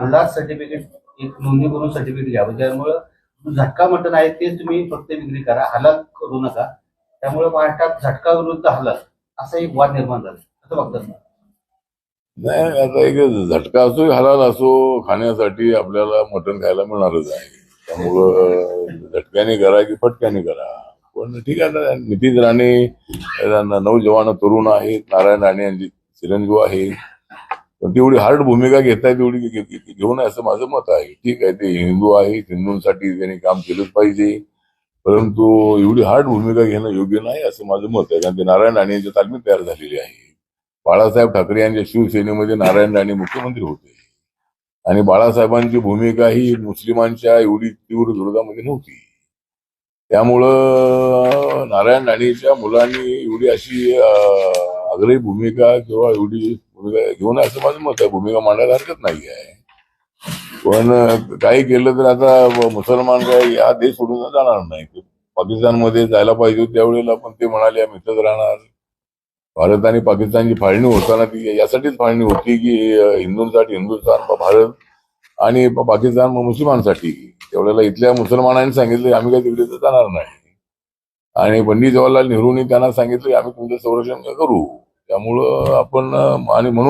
अंदाज सर्टिफिकेट एक नोंदणी करून सर्टिफिकेट घ्यावं त्यामुळं झटका मटण आहे तेच तुम्ही फक्त विक्री करा. हलाल करू नका. त्यामुळे महाराष्ट्रात झटका विरुद्ध हलाल असा एक वाद निर्माण झाला. असं बघतात ना नाही आता एक झटका असो हलाल असो खाण्यासाठी आपल्याला मटण खायला मिळणारच आहे. त्यामुळं झटक्याने करा की फटक्याने करा. पण ठीक आहे ना नितीन राणे नऊ जवान तरुण आहेत. नारायण राणे यांची चिरंजीव आहेत तेवढी हार्ड भूमिका घेताय तेवढी घेऊ नये असं माझं मत आहे. ठीक आहे ते हिंदू आहेत हिंदूंसाठी त्यांनी काम केलंच पाहिजे. परंतु एवढी हार्ड भूमिका घेणं योग्य नाही असं माझं मत आहे. कारण ते नारायण राणे यांच्या तालमीत तयार झालेली आहे. बाळासाहेब ठाकरे यांच्या शिवसेनेमध्ये नारायण राणे मुख्यमंत्री होते. आणि बाळासाहेबांची भूमिका ही मुस्लिमांच्या एवढी तीव्र विरोधामध्ये नव्हती. त्यामुळं नारायण राणेच्या मुलांनी एवढी अशी आग्रही भूमिका किंवा एवढी भूमिका घेऊन असं माझं मत आहे भूमिका मांडायला हरकत नाही आहे. पण काही केलं तर आता मुसलमान काय हा देश सोडून जाणार नाही. पाकिस्तानमध्ये जायला पाहिजे त्यावेळेला पण ते म्हणाले आम्ही इथंच राहणार. भारत आणि पाकिस्तानची फाळणी होताना ती यासाठीच फाळणी होती की हिंदूंसाठी हिंदुस्थान भारत आणि पाकिस्तान मुस्लिमांसाठी त्यावेळेला इथल्या मुसलमानांनी सांगितलं आम्ही काही तिकडे तर जाणार नाही. आणि पंडित जवाहरलाल नेहरूंनी त्यांना सांगितलं आम्ही तुमचं संरक्षण करू. त्यामुळं आपण आणि म्हणून